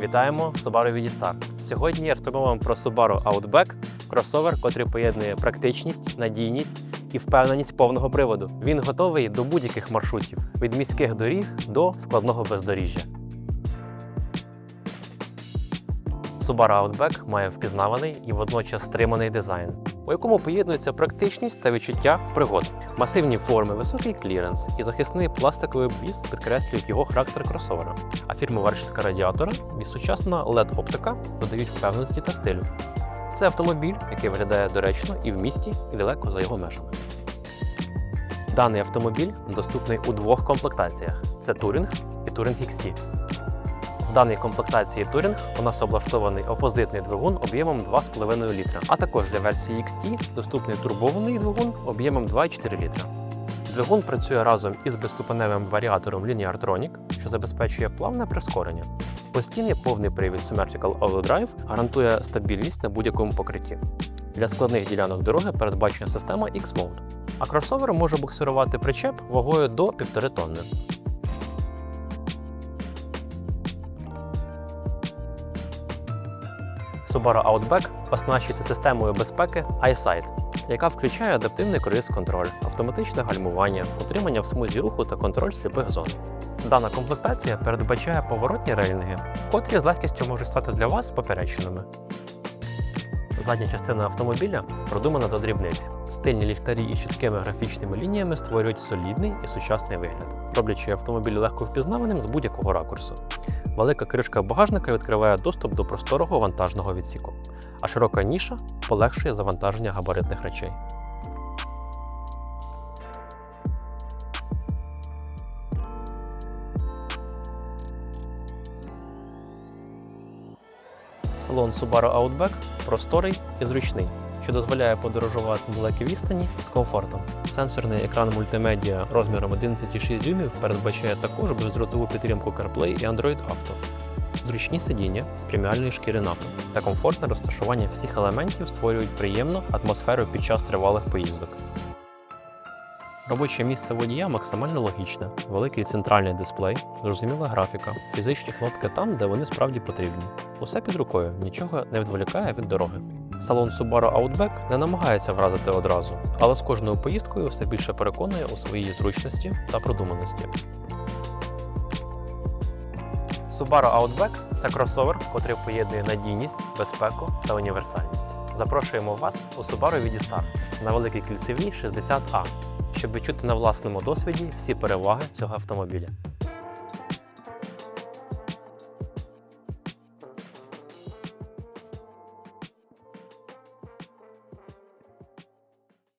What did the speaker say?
Вітаємо в Subaru VD-Star. Сьогодні я розповім вам про Subaru Outback, кросовер, котрий поєднує практичність, надійність і впевненість повного приводу. Він готовий до будь-яких маршрутів від міських доріг до складного бездоріжжя. Subaru Outback має впізнаваний і водночас стриманий дизайн, у якому поєднується практичність та відчуття пригод. Масивні форми, високий кліренс і захисний пластиковий обвіз підкреслюють його характер кросовера. А фірмова решітка радіатора і сучасна LED-оптика додають впевненості та стилю. Це автомобіль, який виглядає доречно і в місті, і далеко за його межами. Даний автомобіль доступний у двох комплектаціях: це Touring і Touring XT. Даній комплектації Touring у нас облаштований опозитний двигун об'ємом 2,5 літра, а також для версії XT доступний турбований двигун об'ємом 2,4 літра. Двигун працює разом із безступеневим варіатором Lineartronic, що забезпечує плавне прискорення. Постійний повний привід Symmetrical Overdrive гарантує стабільність на будь-якому покритті. Для складних ділянок дороги передбачена система X-Mode, а кросовер може буксирувати причеп вагою до 1,5 тонни. Subaru Outback оснащується системою безпеки iSight, яка включає адаптивний круїз-контроль, автоматичне гальмування, утримання в смузі руху та контроль сліпих зон. Дана комплектація передбачає поворотні рейлінги, котрі з легкістю можуть стати для вас поперечинами. Задня частина автомобіля продумана до дрібниць. Стильні ліхтарі із чіткими графічними лініями створюють солідний і сучасний вигляд, роблячи автомобіль легко впізнаваним з будь-якого ракурсу. Велика кришка багажника відкриває доступ до просторого вантажного відсіку, а широка ніша полегшує завантаження габаритних речей. Салон Subaru Outback просторий і зручний, що дозволяє подорожувати на далекі відстані з комфортом. Сенсорний екран мультимедіа розміром 11,6 дюймів передбачає також бездротову підтримку CarPlay і Android Auto. Зручні сидіння з преміальної шкіри напи та комфортне розташування всіх елементів створюють приємну атмосферу під час тривалих поїздок. Робоче місце водія максимально логічне, великий центральний дисплей, зрозуміла графіка, фізичні кнопки там, де вони справді потрібні. Усе під рукою, нічого не відволікає від дороги. Салон Subaru Outback не намагається вразити одразу, але з кожною поїздкою все більше переконує у своїй зручності та продуманості. Subaru Outback – це кросовер, котрий поєднує надійність, безпеку та універсальність. Запрошуємо вас у Subaru VD-Star на великій кільцевій 60А, щоб відчути на власному досвіді всі переваги цього автомобіля.